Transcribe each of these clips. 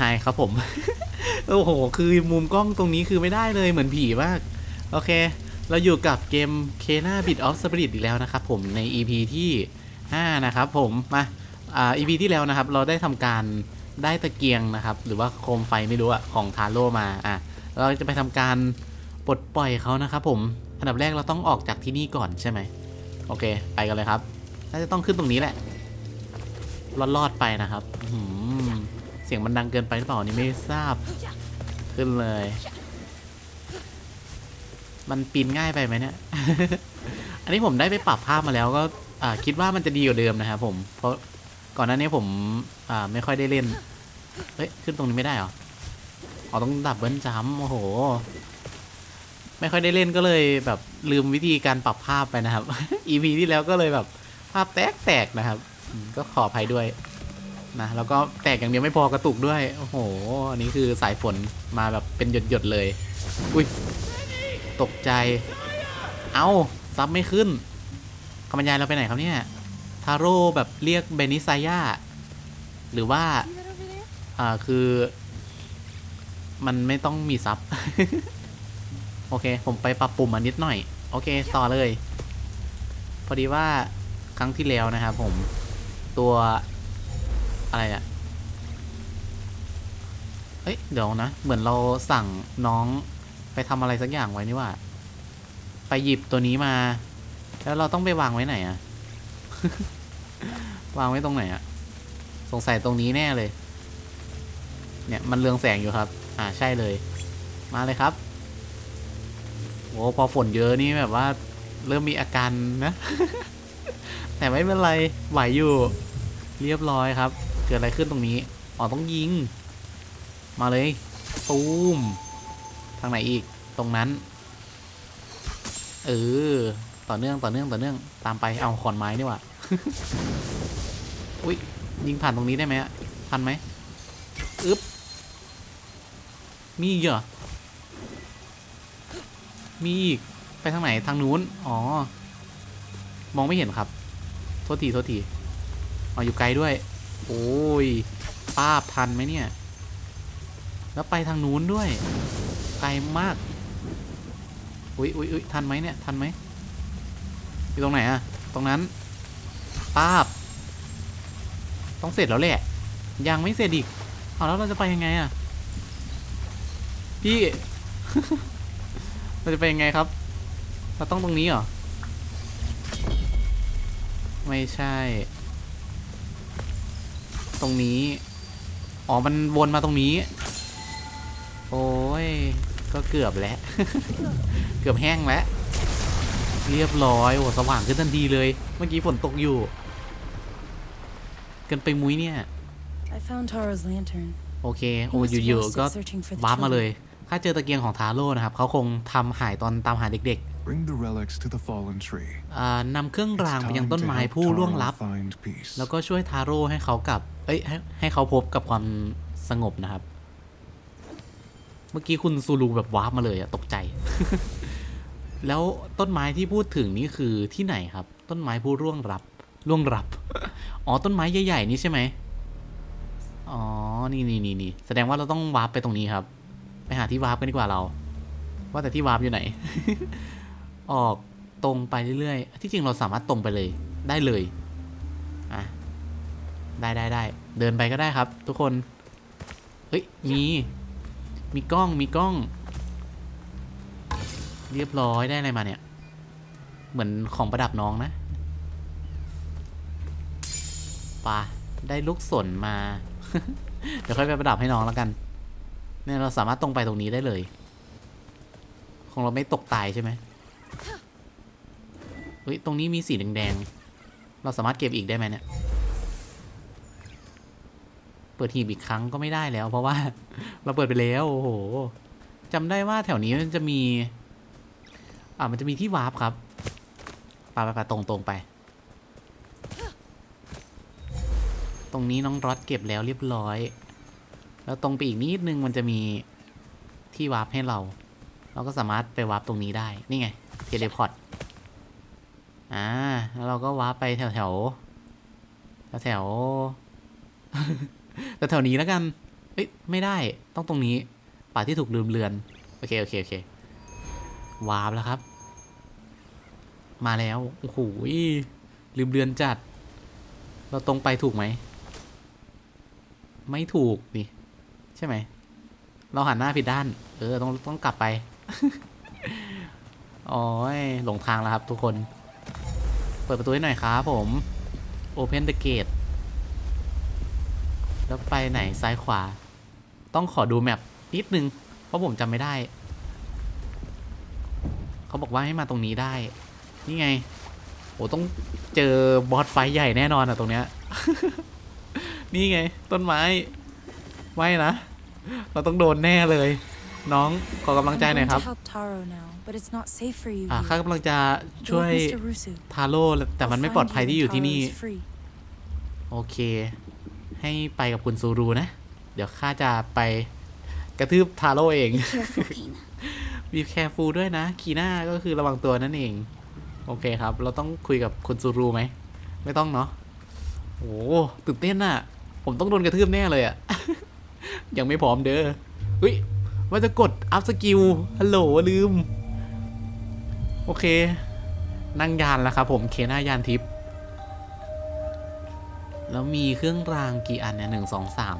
ฮายครับผม โอ้โห คือมุมกล้องตรงนี้คือไม่ได้เลยเหมือนผีมาก โอเค เราอยู่กับเกม k e n a Bit of Spirit อีกแล้วนะครับผมใน EP ที่ 5 นะครับผม มา อ่า EP ที่แล้วนะครับ เราได้ทำการได้ตะเกียงนะครับ หรือว่าโคมไฟไม่รู้อะของทาโร่มา อะ เราจะไปทำการปลดปล่อยเขานะครับผม อันดับแรกเราต้องออกจากที่นี่ก่อนใช่ไหม โอเค ไปกันเลยครับ น่าจะต้องขึ้นตรงนี้แหละลอดๆไปนะครับอื้อหือ เสียงมันดังเกินไปหรือเปล่านี่ไม่ทราบ ขึ้นเลย มันปีนง่ายไปไหมเนี่ย อันนี้ผมได้ไปปรับภาพมาแล้วก็คิดว่ามันจะดีกว่าเดิมนะครับผม เพราะก่อนหน้านี้ผมไม่ค่อยได้เล่น เฮ้ย ขึ้นตรงนี้ไม่ได้เหรออ๋อต้องดับเบิลจัมโอ้โห ไม่ค่อยได้เล่นก็เลยแบบลืมวิธีการปรับภาพไปนะครับ EP ที่แล้วก็เลยแบบภาพแตกแตกๆนะครับ ก็ขออภัยด้วย นะแล้วก็แตกอย่างเดียวไม่พอกระตุกด้วย โอ้โห อันนี้คือสายฝนมาแบบเป็นหยดๆเลย อุ้ยตกใจ เอา้าซับไม่ขึ้นคำบรรยายเราไปไหนครับเนี่ยทาโร่แบบเรียกเบนิซายาหรือว่า อ่าคือ มันไม่ต้องมีซับ โอเค ผมไปปรับปรุงมานิดหน่อย โอเค ต่อเลย พอดีว่าครั้งที่แล้วนะครับผมตัว อะไรอะเฮ้ย เดี๋ยวนะ เหมือนเราสั่งน้องไปทำอะไรสักอย่างไว้นี่ว่า ไปหยิบตัวนี้มา แล้วเราต้องไปวางไว้ไหนอะ วางไว้ตรงไหนอะ สงสัยตรงนี้แน่เลย เนี่ยมันเรืองแสงอยู่ครับ อ่าใช่เลย มาเลยครับโอ้พอฝนเยอะนี่แบบว่าเริ่มมีอาการนะ แต่ไม่เป็นไรไหวอยู่ เรียบร้อยครับ เกิดอะไรขึ้นตรงนี้ อ๋อ ต้องยิง มาเลย ตูม ทางไหนอีก ตรงนั้น เออ ต่อเนื่อง ต่อเนื่อง ต่อเนื่อง ตามไป เอาขอนไม้นี่ว่าอุ้ย ยิงผ่านตรงนี้ได้ไหมอะทันไหมอึ๊บ มีอีกเหรอ มีอีก ไปทางไหน ทางนู้น อ๋อ มองไม่เห็นครับ โทษที โทษที อ๋อ อยู่ไกลด้วย โอ้ยป้าบทันไหมเนี่ย แล้วไปทางนู้นด้วย ไกลมาก อุ้ยอุ้ยอุ้ยทันไหมเนี่ย ทันไหมอยู่ตรงไหนอะตรงนั้นป้าบ ต้องเสร็จแล้วแหละ ยังไม่เสร็จอีก เอาแล้วเราจะไปยังไงอะพี่ เราจะไปยังไงครับ เราต้องตรงนี้เหรอ ไม่ใช่ ตรงนี้ อ๋อ มันวนมาตรงนี้ โอ้ย ก็เกือบแล้ว เกือบแห้งแล้ว เรียบร้อยโอ้สว่างขึ้นทันทีเลย เมื่อกี้ฝนตกอยู่ เกินไปมุ้ยเนี่ย I found Tara's lantern. โอเค โอ้อยู่ๆก็ searching for the วาร์ปมาเลย children. ถ้าเจอตะเกียงของทาโร่นะครับ เขาคงทำหายตอนตามหาเด็ก Bring the relics to the fallen tree. ๆอ่า นำเครื่อง It's รางไปยัง time ต้น to ไม้ help ผู้ล่วง Taro ลับ find peace. แล้วก็ช่วยทาโร่ให้เขากลับ เอ้ยให้ให้เขาพบกับความสงบนะครับ เมื่อกี้คุณซูลูแบบวาร์ปมาเลยอะตกใจ แล้วต้นไม้ที่พูดถึงนี่คือที่ไหนครับ ต้นไม้ผู้ร่วงรับร่วงรับ อ๋อต้นไม้ใหญ่ๆนี่ใช่ไหมอ๋อ นี่นี่นี่นี่แสดงว่าเราต้องวาร์ปไปตรงนี้ครับ ไปหาที่วาร์ปกันดีกว่าเรา ว่าแต่ที่วาร์ปอยู่ไหน ออกตรงไปเรื่อยๆ ที่จริงเราสามารถตรงไปเลยได้เลย อะ ได้ได้ได้ เดินไปก็ได้ครับ ทุกคน เฮ้ย มี มีกล้อง มีกล้อง เรียบร้อยได้อะไรมาเนี่ย เหมือนของประดับน้องนะปะได้ลูกสนมา เดี๋ยวค่อยไปประดับให้น้องแล้วกัน เนี่ยเราสามารถตรงไปตรงนี้ได้เลย ของเราไม่ตกตายใช่ไหม เฮ้ย ตรงนี้มีสีแดงๆ เราสามารถเก็บอีกได้ไหมเนี่ย เปิดหีบอีกครั้งก็ไม่ได้แล้ว เพราะว่า เราเปิดไปแล้ว โอ้โหจำได้ว่าแถวนี้มันจะมี อ่ามันจะมีที่วาร์ปครับไปไปไปตรงตรงไป ตรงนี้น้องรอดเก็บแล้วเรียบร้อย แล้วตรงไปอีกนิดนึงมันจะมีที่วาร์ปให้เรา เราก็สามารถไปวาร์ปตรงนี้ได้ นี่ไง เทเลพอร์ตอ่าแล้วเราก็วาร์ปไปแถวแถวแถวแถวแถวนี้แล้วกันเอ้ยไม่ได้ต้องตรงนี้ป่าที่ถูกลืมเลือน โอเค โอเค โอเควาร์ปแล้วครับ มาแล้ว โอ้โหลืมเลือนจัด เราตรงไปถูกไหม ไม่ถูกนี่ ใช่ไหม เราหันหน้าผิดด้าน เออ ต้องต้องกลับไป โอ้ยหลงทางแล้วครับทุกคน เปิดประตูให้หน่อยครับผม Open the gate แล้วไปไหนซ้ายขวา ต้องขอดูแมปนิดนึง เพราะผมจำไม่ได้ เขาบอกว่าให้มาตรงนี้ได้ นี่ไงโอ้ต้องเจอบอสไฟใหญ่แน่นอนอะตรงเนี้ย นี่ไง ต้นไม้ ไม่นะ เราต้องโดนแน่เลย น้องขอกำลังใจหน่อยครับ I'm going to help Taro now, but it's not safe for you อ่า here. ข้ากำลังจะ Go ช่วย with Mr. Rusu. ทาโร่แต่มัน I'll ไม่ find ปลอดภัย you ที่ when อยู่ที่ Taro นี่ is free. โอเค ให้ไปกับคุณซูรูนะ เดี๋ยวข้าจะไปกระทืบทาโร่เอง Careful, Kina. บีแคร์ฟูด้วยนะคีน่าก็คือระวังตัวนั่นเอง โอเคครับ เราต้องคุยกับคุณซูรูไหม ไม่ต้องเนาะโอ้ตื่นเต้นน่ะ ผมต้องโดนกระทืบแน่เลยอะยังไม่พร้อมเด้อเฮ้ยว่าจะกดอัพสกิลฮัลโหลลืม โอเค นั่งยานแล้วครับผมเคน่ายานทิพย์แล้วมีเครื่องรางกี่อันเนี่ยหนึ่งสองสาม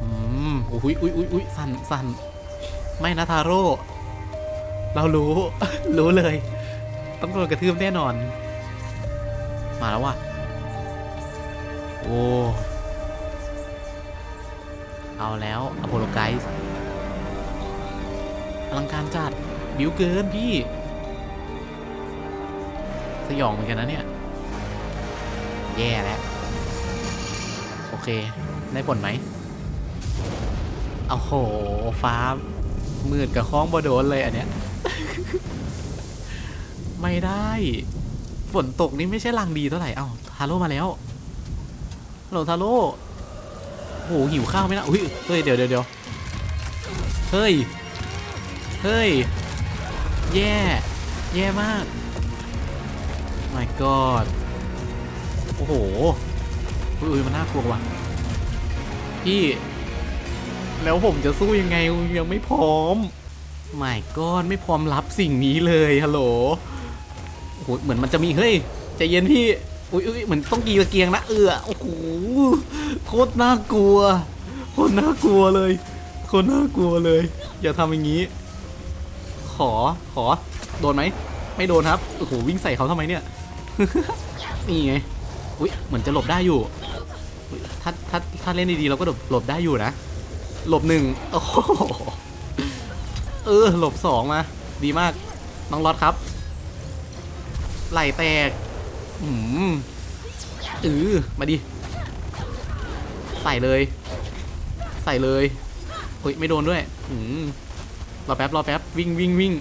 อืมอุ้ยอุ้ยอุ้ยอุ้ยสั่นสั่นไม่นะทาโร่เรารู้ รู้เลย ต้องโดนกระทืบแน่นอน มาแล้วว่ะ โอ้ เอาแล้วอโพโลไกส์อลังการจัด บิวเกินพี่ สยองเหมือนกันนะเนี่ย แย่แล้ว โอเค ได้ผลไหมเอาโห ฟ้า มืดกับคล้องบโดนเลยอันเนี้ย ไม่ได้ ฝนตกนี่ไม่ใช่ลางดีเท่าไหร่ เอ้าทาโร่มาแล้วฮัลโหลทาโร่โหหิวข้าวไหมนะอุ้ยเฮ้ย เดี๋ยวเดี๋ยวเดี๋ยวเฮ้ย เฮ้ย แย่ แย่มาก my god โอ้โหอุ้ยมันน่ากลัวว่ะ พี่ แล้วผมจะสู้ยังไงยังไม่พร้อม my god ไม่พร้อมรับสิ่งนี้เลยฮัลโหลโอ้โหเหมือนมันจะมีเฮ้ยใจเย็นพี่ อุ้ยอุ้ยเหมือนต้องกีตะเกียงนะเออโอ้โหโคตรน่ากลัวโคตรน่ากลัวเลยโคตรน่ากลัวเลย อย่าทำอย่างนี้ ขอขอโดนไหมไม่โดนครับโอ้โหวิ่งใส่เขาทำไมเนี่ยนี่ไงอุ้ยเหมือนจะหลบได้อยู่ถ้าถ้าถ้าเล่นดีๆเราก็หลบหลบได้อยู่นะ หลบหนึ่งโอ้โหเออหลบสองมาดีมากน้องรอดครับ ไหลแตกอืมเออมาดิใส่เลย ใส่เลยเฮ้ยไม่โดนด้วยอืม รอแป๊บรอแป๊บวิ่งวิ่งวิ่ง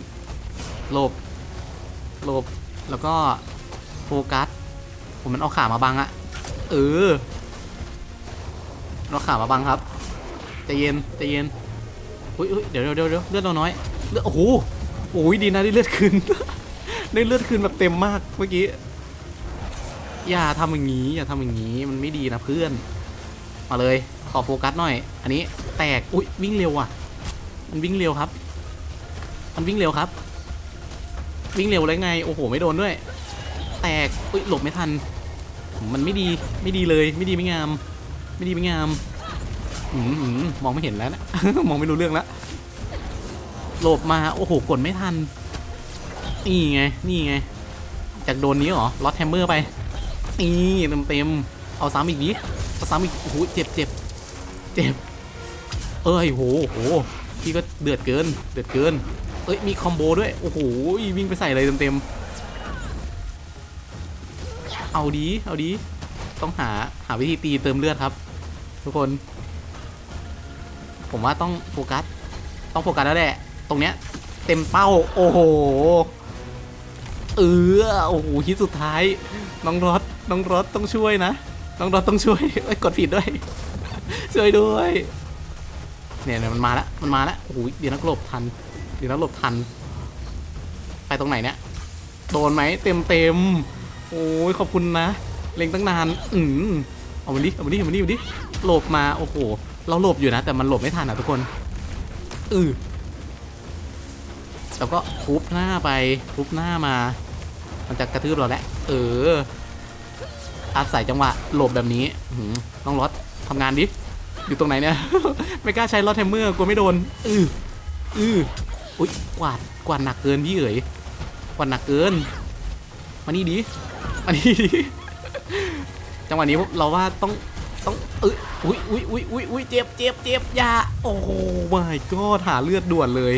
หลบหลบแล้วก็โฟกัสผมมันเอาขามาบังอะเออเอาขามาบังครับใจเย็นใจเย็นอุ้ยเดี๋ยวเดี๋ยวเดี๋ยวเดี๋ยวเลือดเราน้อยเลือดโอ้โหโอ้ยดีนะได้เลือดคืนได้เลือดคืนแบบเต็มมากเมื่อกี้อย่าทำอย่างนี้อย่าทำอย่างนี้มันไม่ดีนะเพื่อน มาเลยขอโฟกัสหน่อย อันนี้แตกอุ้ยวิ่งเร็วอะ มันวิ่งเร็วครับ มันวิ่งเร็วครับ วิ่งเร็วเลยไง โอ้โห ไม่โดนด้วย แตกอุ้ยหลบไม่ทัน มันไม่ดีไม่ดีเลย ไม่ดีไม่งาม ไม่ดีไม่งามอืมอมมองไม่เห็นแล้วนะ มองไม่รู้เรื่องแล้วหลบมาโอ้โหกดไม่ทัน นี่ไงนี่ไง จากโดนนี้เหรอล็อตแฮมเมอร์ไปนี่เต็มเต็มเอาซ้ำอีกดิเอาซ้ำอีกโอ้โหเจ็บเจ็บเจ็บเอ้ยโหโหพี่ก็เดือดเกิน เดือดเกิน เอ้ยมีคอมโบด้วย โอ้โหวิ่งไปใส่เลยเต็มเต็มๆ เอาดี เอาดี ต้องหาหาวิธีตีเติมเลือดครับ ทุกคน ผมว่าต้องโฟกัส ต้องโฟกัสแล้วแหละ ตรงเนี้ย เต็มเป้า โอ้โห เออ โอ้โหฮิตสุดท้าย น้องรถ น้องรถต้องช่วยนะ น้องรถต้องช่วยเอ้ยกดผิดด้วย ช่วยด้วย เนี่ยเนี่ยมันมาแล้ว มันมาแล้ว โอ้โหเดี๋ยวนักลบทัน เดี๋ยวนักหลบทัน ไปตรงไหนเนี่ย โดนไหมเต็มเต็มโอ้ยขอบคุณนะ เล็งตั้งนาน อืมเอามาดิเอามาดิเอามาดิเอามาดิหลบมา โอ้โห เราหลบอยู่นะ แต่มันหลบไม่ทันอะทุกคน อือแล้วก็ทุบหน้าไปทุบหน้ามา มันจะกระทืบเราแหล้วเออ อาศัยจังหวะหลบแบบนี้อื้อหือน้องรถทำงานดิ อยู่ตรงไหนเนี่ย ไม่กล้าใช้รถแฮมเมอร์กลัวไม่โดน อืออือ อุ๊ยกวาดกวาดหนักเกินพี่เอ๋ยกวาดหนักเกินมานี่ดิมานี่ดิจังหวะนี้เราว่าต้องต้องเอ้ยอุ้ยอุ้ยอุ้ยอุ้ยอุ้ยเจ็บเจ็บเจ็บยาโอ้โหไม่ก็หาเลือดด่วนเลย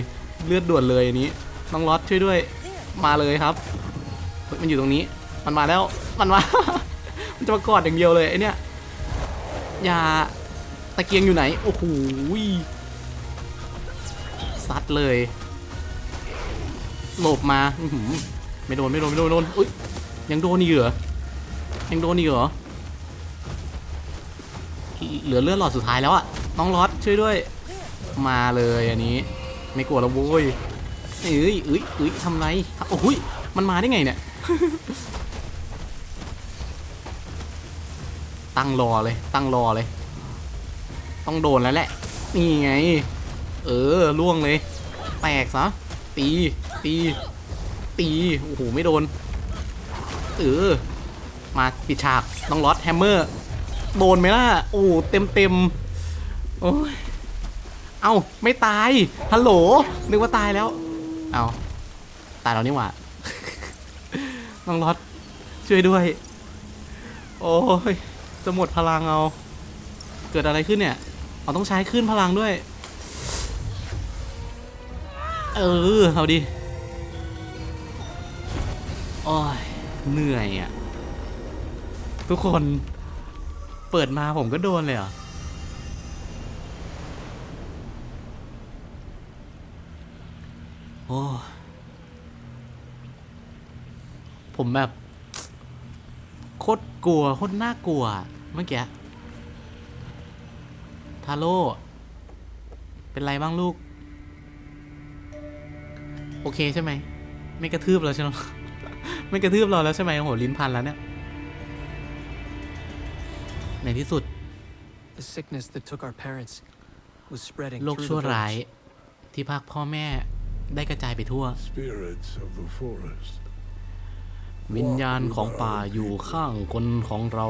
เลือดด่วนเลยอันนี้น้องรอดช่วยด้วย มาเลยครับ มันอยู่ตรงนี้ มันมาแล้ว มันมา มันจะมากอดอย่างเดียวเลยไอเนี้ยยาตะเกียงอยู่ไหน โอ้โหซัดเลย หลบมาไม่โดนไม่โดนไม่โดนโดนอุ้ยยังโดนอีกเหรอยังโดนอีกเหรอเหลือเลือดหลอดสุดท้ายแล้วอะน้องรอดช่วยด้วย มาเลยอันนี้ ไม่กลัวแล้วโว้ยเอ้ยเอ้ยเอ้ยทำไรโอ้ยมันมาได้ไงเนี่ยตั้งรอเลย ตั้งรอเลย ต้องโดนแล้วแหละ นี่ไง เออล่วงเลย แตกซะตี ตี ตี โอ้โห ไม่โดน เออ มาปิดฉากน้องรอดแฮมเมอร์ โดนไหมล่ะ โอ้ เต็มเต็มโอ้ย เอ้าไม่ตาย ฮัลโหล นึกว่าตายแล้ว เอาตายแล้วนี่หว่าน้องรอดช่วยด้วย โอ้ย จะหมดพลังเอา เกิดอะไรขึ้นเนี่ย เราต้องใช้ขึ้นพลังด้วย เออ เอาดิ อ้ยเหนื่อยอะ ทุกคนเปิดมาผมก็โดนเลยเหรอโอ้ผมแบบ โคตรกลัว โคตรน่ากลัว เมื่อกี้ทาโร่ เป็นไรบ้างลูก โอเคใช่ไหม ไม่กระทืบเราใช่ไหม ไม่กระทืบเราแล้วใช่ไหมโอ้โหลิ้นพันแล้วเนี่ย ในที่สุด The sickness that took our parents was spreading โรค through ชั่ว the ร้าย village. ที่พักพ่อแม่ได้กระจายไปทั่ว Spirits of the forest, วิญญาณของป่าอยู่ข้างคนของเรา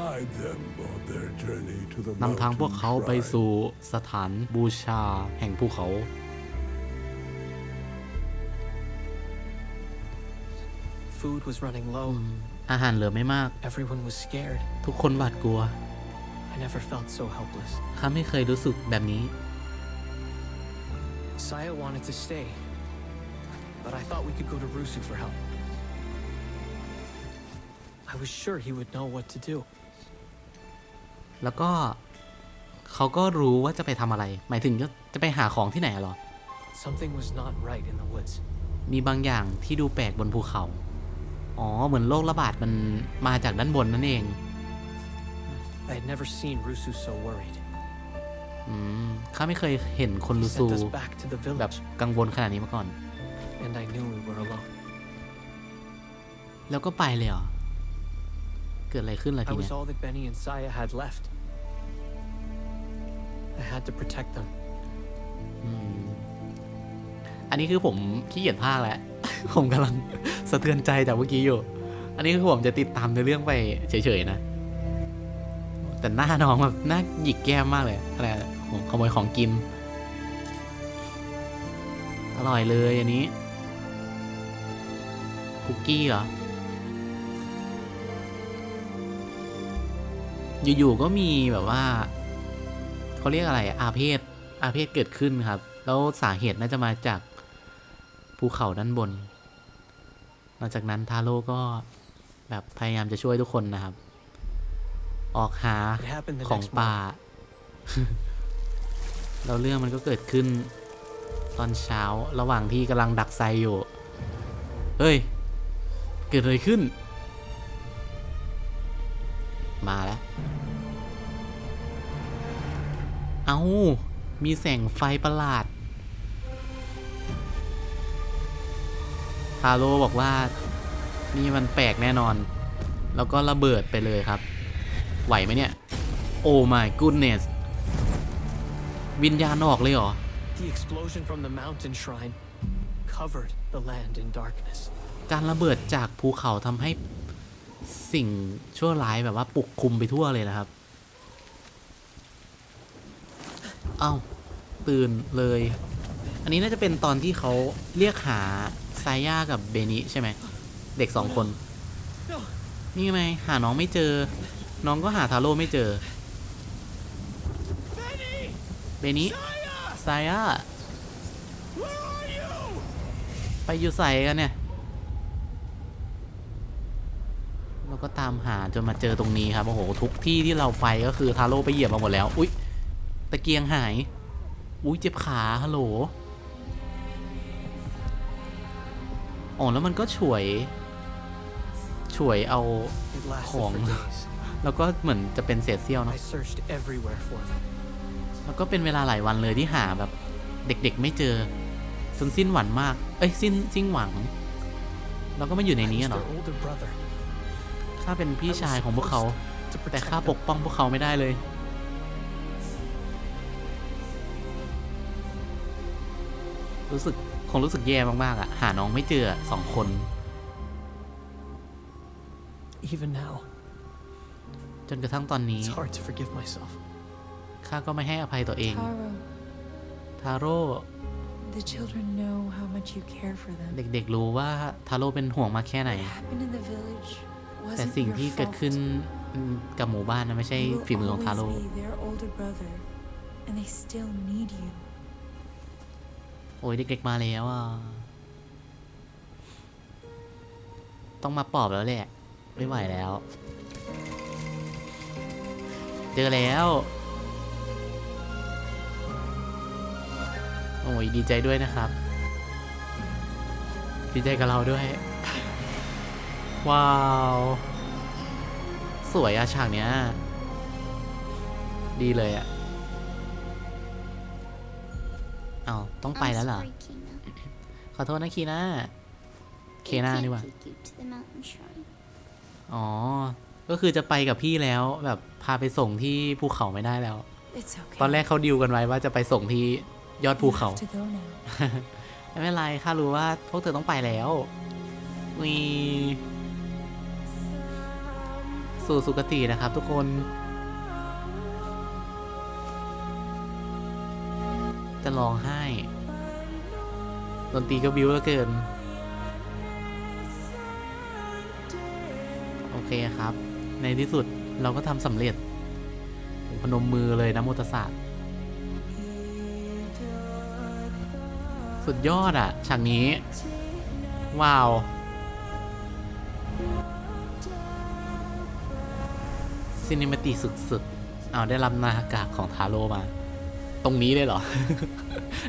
guide them on their journey to the นำทางพวก mountain เขาไป shrine. สู่สถานบูชาแห่งภูเขา Food was running low. อาหารเหลือไม่มาก Everyone was scared. ทุกคนหวาดกลัว I never felt so helpless. ข้าไม่เคยรู้สึกแบบนี้ Saya wanted to stay, but I thought we could go to Rusu for help. I was sure he would know what to do. แล้วก็เขาก็รู้ว่าจะไปทำอะไร หมายถึงจะจะไปหาของที่ไหนอะเหรอ Something was not right in the woods. มีบางอย่างที่ดูแปลกบนภูเขา อ๋อ เหมือนโรคระบาดมันมาจากด้านบนนั่นเอง I had never seen Rusu so worried. อืมข้าไม่เคยเห็นคน He รูซู sent us back to the แบบ village, กังวลขนาดนี้มาก่อน and I knew we were alone. แล้วก็ไปเลยเหรอ เกิดอะไรขึ้นล่ะ I ทีเนี้ was ย all that Benny and Saya had left. I had to protect them. อืม อันนี้คือผมขี้เกียจภาคแล้ว ผมกำลังสะเทือนใจจากเมื่อกี้อยู่ อันนี้คือผมจะติดตามในเรื่องไปเฉยๆนะ แต่หน้าน้องแบบหน้าหยิกแก้มมากเลยอะไรอะผมขโมยของกิน อร่อยเลยอันนี้ คุกกี้เหรอ อยู่ๆก็มีแบบว่าเขาเรียกอะไรอาเพศอาเพศเกิดขึ้นครับ แล้วสาเหตุน่าจะมาจาก ภูเขาด้านบน หลังจากนั้นทาโร่ก็แบบพยายามจะช่วยทุกคนนะครับ ออกหา It happened the ของ next ป่า morning. แล้วเรื่องมันก็เกิดขึ้น ตอนเช้าระหว่างที่กำลังดักไซอยู่ เฮ้ย เกิดอะไรขึ้น มาแล้ว เอามีแสงไฟประหลาดาโร่บอกว่านี่มันแปลกแน่นอน แล้วก็ระเบิดไปเลยครับ ไหวไหมเนี่ยโโอ้ my goodness วิญญาณออกเลยเหรอ The explosion from the mountain shrine covered the land in darkness. การระเบิดจากภูเขาทำให้สิ่งชั่วร้ายแบบว่าปกคลุมไปทั่วเลยนะครับ เอ้า ตื่นเลย อันนี้น่าจะเป็นตอนที่เขาเรียกหา ไซย่ากับเบนิใช่ไหม เด็กสองคน นี่ไงหาน้องไม่เจอ น้องก็หาทาโร่ไม่เจอ เบนิไซย่าไปอยู่ใส่กันเนี่ย เราก็ตามหาจนมาเจอตรงนี้ครับ โอ้โห ทุกที่ที่เราไปก็คือทาโร่ไปเหยียบมาหมดแล้ว อุ๊ย ตะเกียงหาย อุ๊ย เจ็บขาฮัลโหล อ๋อแล้วมันก็ฉวยฉวยเอา It lasted Khổng. for days. แล้วก็เหมือนจะเป็นเศษเสี้ยวเนาะ I searched everywhere for them. แล้วก็เป็นเวลาหลายวันเลยที่หาแบบเด็กๆไม่เจอจนสิ้นหวังมาก เอ้ยสิ้นสิ้นหวัง แล้วก็มาอยู่ใน I นี้ was อะเหรอ their older brother. ข้าเป็นพี่ชายของพวกเขา To แต่ protect ข้าปก them. ป้องพวกเขาไม่ได้เลยรู้สึกค งรู้สึกแย่มากๆอะหาน้องไม่เจออะสองคน Even now, จนกระทั่งตอนนี้ it's hard to forgive myself. ข้าก็ไม่ให้อภัยตัวเอง Taro, ทาโร่ the children know how much you care for them. เด็กๆรู้ว่าทาโร่เป็นห่วงมากแค่ไหน What happened in the village แต่ wasn't สิ่ง your ที่เกิด fault. ขึ้นกับหมู่บ้านนะไม่ใช่ You ฝีมือของ will ทาโร่ always be their older brother, and they still need you. โอ้ยเด็กๆมาแล้วอะ ต้องมาปอบแล้วแหละ ไม่ไหวแล้ว เจอแล้ว โอ้ยดีใจด้วยนะครับ ดีใจกับเราด้วย ว้าว สวยอะฉากเนี้ย ดีเลยอะ เอาวต้องไปแล้วเหรอ I'm sorry, Kina. ขอโทษนะคีน่าเค We น่า can't ดีกว่า take you to the mountain shrine. อ๋อ ก็คือจะไปกับพี่แล้วแบบพาไปส่งที่ภูเขาไม่ได้แล้ว It's okay. ตอนแรกเขาดิวกันไว้ว่าจะไปส่งที่ยอดภู You เขา have to go now. ไม่เป็นไรข้ารู้ว่าพวกเธอต้องไปแล้ววีสู่สุคตินะครับทุกคน จะร้องไห้ดนตรีก็บิ้วแล้วเกิน โอเคครับ ในที่สุดเราก็ทำสำเร็จ พนมมือเลยนะโมตสะสุดยอดอะฉากนี้ ว้าว ซินิมติสุดๆ เอาได้รับนากากของทาโร่มา ตรงนี้เลยเหรอ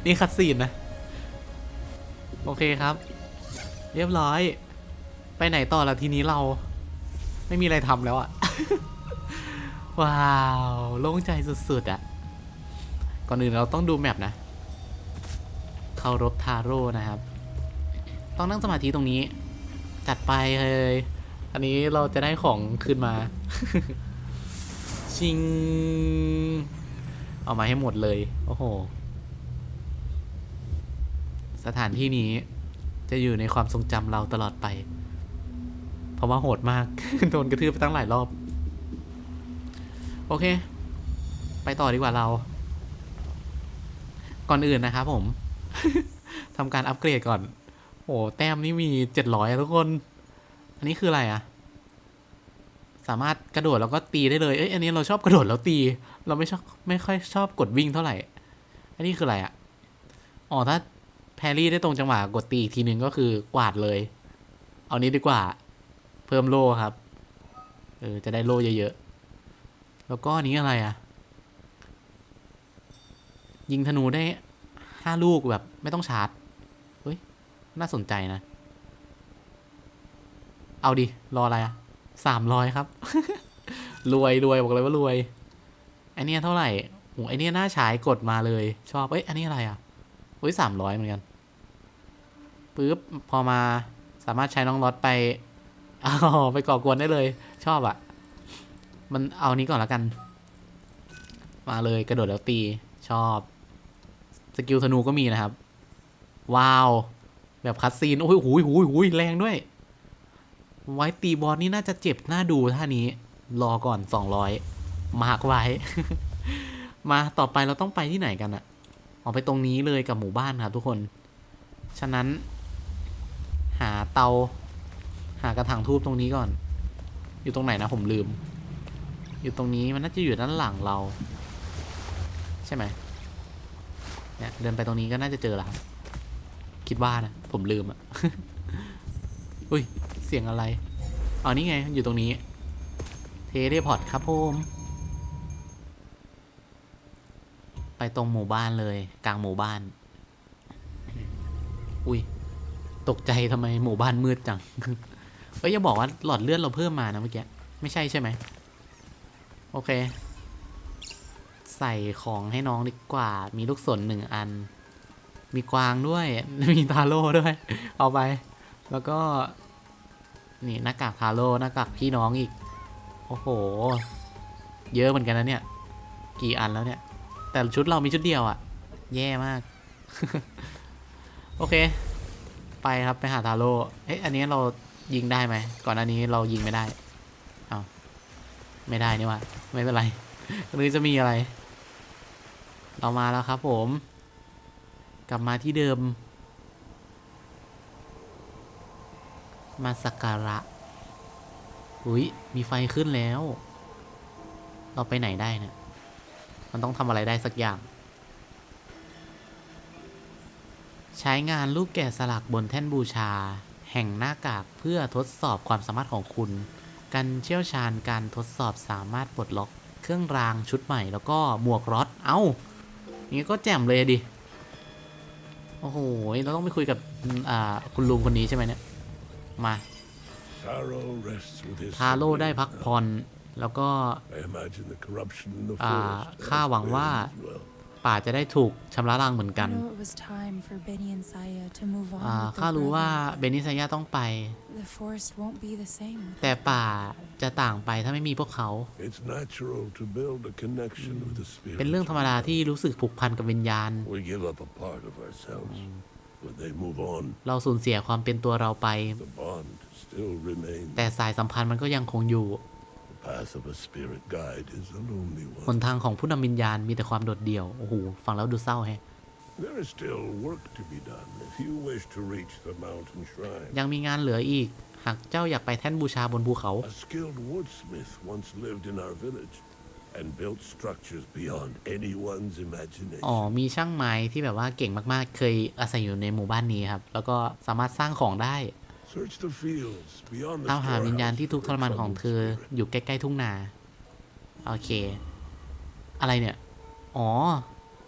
นี่คัดซีนนะ โอเคครับ เรียบร้อย ไปไหนต่อละทีนี้เรา ไม่มีอะไรทำแล้วอะว้าว โล่งใจสุดๆอะก่อนอื่นเราต้องดูแมปนะเคารพทาโร่นะครับ ต้องนั่งสมาธิตรงนี้ จัดไปเลย อันนี้เราจะได้ของขึ้นมา ชิง เอามาให้หมดเลย โอ้โห สถานที่นี้จะอยู่ในความทรงจำเราตลอดไป เพราะว่าโหดมาก โดนกระทืบไปตั้งหลายรอบ โอเค ไปต่อดีกว่าเรา ก่อนอื่นนะครับผม ทำการอัปเกรดก่อน โอ้แต้มนี่มีเจ็ดร้อยทุกคน อันนี้คืออะไรอะสามารถกระโดดแล้วก็ตีได้เลย เอ้ย อันนี้เราชอบกระโดดแล้วตี เราไม่ชอบไม่ค่อยชอบกดวิ่งเท่าไหร่ อันนี้คืออะไรอะอ๋อถ้าแพรี่ได้ตรงจังหวะกดตีอีกทีนึงก็คือกวาดเลย เอานี้ดีกว่า เพิ่มโล่ครับ เออจะได้โล่เยอะๆ แล้วก็นี้อะไรอะยิงธนูได้ห้าลูกแบบไม่ต้องชาร์จ เฮ้ย น่าสนใจนะ เอาดิ รออะไรอะสามร้อยครับ รวยรวยบอกเลยว่ารวย อเนี้ยเท่าไหร่โหไอเนี้ยน่าฉายกดมาเลย ชอบ เอ้ย อันนี้อะไรอะเฮ้ยสามร้อยเหมือนกันปึ๊บ พอมาสามารถใช้น้องรถไปอ้าวไปก่อกวนได้เลย ชอบอะมันเอานี้ก่อนแล้วกัน มาเลยกระโดดแล้วตี ชอบ สกิลธนูก็มีนะครับ ว้าว แบบคัดซีน โอ้ยหูยหูยหูยแรงด้วย ไว้ตีบอสนี่น่าจะเจ็บ น่าดูท่านี้ รอก่อน200 มาร์กไว้ มาต่อไปเราต้องไปที่ไหนกันอะออกไปตรงนี้เลยกับหมู่บ้านครับทุกคน ฉะนั้น หาเตา หากระถางทูบตรงนี้ก่อน อยู่ตรงไหนนะผมลืม อยู่ตรงนี้มันน่าจะอยู่ด้านหลังเรา ใช่ไหมเนี่ยเดินไปตรงนี้ก็น่าจะเจอแล้วครับคิดว่านะ ผมลืมอะอุ้ย เสียงอะไร อ๋อนี่ไง อยู่ตรงนี้ เทเลพอร์ตครับผม ไปตรงหมู่บ้านเลย กลางหมู่บ้าน อุ้ยตกใจทำไมหมู่บ้านมืดจัง เอ้ยอย่าบอกว่าหลอดเลือดเราเพิ่มมานะเมื่อกี้ ไม่ใช่ใช่ไหม โอเค ใส่ของให้น้องดีกว่า มีลูกศรหนึ่งอัน มีกวางด้วย มีทาโร่ด้วย เอาไป แล้วก็ นี่หน้ากากทาโร่หน้ากากพี่น้องอีก โอ้โห เยอะเหมือนกันนะเนี่ย กี่อันแล้วเนี่ย แต่ชุดเรามีชุดเดียวอะ่ะ แย่มาก โอเค ไปครับไปหาทาโร่เอ๊ะอันนี้เรายิงได้ไหม ก่อนอันนี้เรายิงไม่ได้ เอาไม่ได้นี่ว่าไม่เป็นไรหรือจะมีอะไร เรามาแล้วครับผม กลับมาที่เดิม มาสักการะ อุ้ยมีไฟขึ้นแล้ว เราไปไหนได้เนี่ย มันต้องทำอะไรได้สักอย่าง ใช้งานรูปแกะสลักบนแท่นบูชา แห่งหน้ากากเพื่อทดสอบความสามารถของคุณ การเชี่ยวชาญการทดสอบสามารถปลดล็อก เครื่องรางชุดใหม่แล้วก็หมวกรถเอ้าอย่างนี้ก็แจ่มเลยดิ โอ้โห เราต้องไปคุยกับอ่าคุณลุงคนนี้ใช่ไหมเนี่ย มา Taro rests with his ทาโร่ได้พัก now. ผ่อน แล้วก็ I imagine the corruption in the อ่า forest ข้า has หวังว่า waned as well. ป่าจะได้ถูกชำระล้างเหมือน I กัน know it was time for Benny and Saya to move on อ่า with ข้า their รู้ว่า brother. เบนิสายาต้องไป The forest won't be the same. แต่ป่าจะต่างไปถ้าไม่มีพวกเขา It's natural to build a connection with the spirit. เป็นเรื่องธรรมดาที่รู้สึกผูกพันกับวิญญาณ We give up a part of ourselves. When they move on, เราสูญเสียความเป็นตัวเราไป the bond still remains. แต่สายสัมพันธ์มันก็ยังคงอยู่ หน one. ทางของผู้นำวิญญาณมีแต่ความโดดเดี่ยว โอ้โห ฟังแล้วดูเศร้าแฮะ There is still work to be done if you wish to reach the mountain shrine. ยังมีงานเหลืออีก หากเจ้าอยากไปแท่นบูชาบนภูเขา A skilled woodsmith once lived in our village and built structures beyond anyone's imagination. อ๋อ มีช่างไม้ที่แบบว่าเก่งมากๆ เคยอาศัยอยู่ในหมู่บ้านนี้ครับ แล้วก็สามารถสร้างของได้ Search the fields beyond the ตามหาวิญญาณ storehouse ที่ทุกข์ทรมานของเธอ troubled spirit. อยู่ใกล้ ๆ ทุ่งนา โอเค อะไรเนี่ย อ๋อ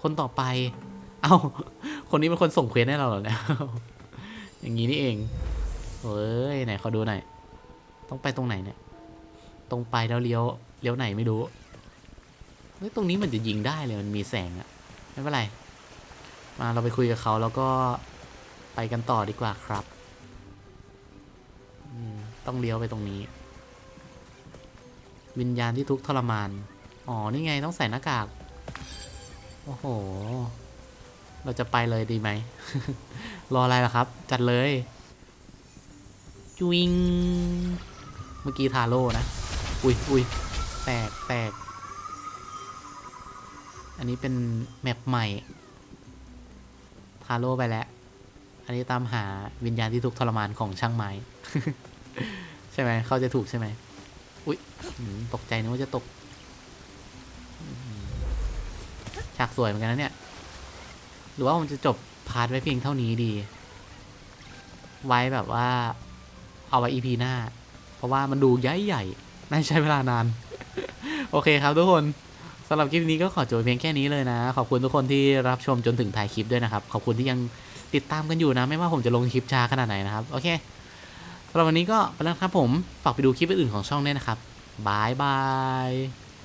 คนต่อไป เอ้า คนนี้เป็นคนส่งเควสให้เราเหรอเนี่ยอย่างนี้นี่เองเฮ้ย ไหนขอดูหน่อย ต้องไปตรงไหนเนี่ย ตรงไปแล้วเลี้ยว เลี้ยวไหนไม่รู้เฮ้ยตรงนี้มันจะยิงได้เลย มันมีแสงอะไม่เป็นไร มาเราไปคุยกับเขาแล้วก็ไปกันต่อดีกว่าครับอืม ต้องเลี้ยวไปตรงนี้ วิญญาณที่ทุกข์ทรมาน อ๋อ นี่ไงต้องใส่หน้ากาก โอ้โห เราจะไปเลยดีไหม รออะไรล่ะครับ จัดเลย จุิง เมื่อกี้ทาโร่นะ อุ้ยอุ้ยแตกแตก อันนี้เป็นแมปใหม่ ทาโร่ไปแล้ว อันนี้ตามหาวิญญาณที่ทุกข์ทรมานของช่างไม้ ใช่ไหมเขาจะถูกใช่ไหมอุ๊ยตกใจนึกว่าจะตกฉากสวยเหมือนกันนะเนี่ย หรือว่าผมจะจบพาร์ทไว้เพียงเท่านี้ดี ไว้แบบว่า เอาไว้อีพีหน้า เพราะว่ามันดูใหญ่ใหญ่น่าใช้เวลานาน โอเคครับทุกคนสำหรับคลิปนี้ก็ขอจบเพียงแค่นี้เลยนะ ขอบคุณทุกคนที่รับชมจนถึงท้ายคลิปด้วยนะครับ ขอบคุณที่ยังติดตามกันอยู่นะ ไม่ว่าผมจะลงคลิปช้าขนาดไหนนะครับ โอเค สำหรับวันนี้ก็ไปแล้วครับผม ฝากไปดูคลิปอื่นๆของช่องด้วยนะครับบายบาย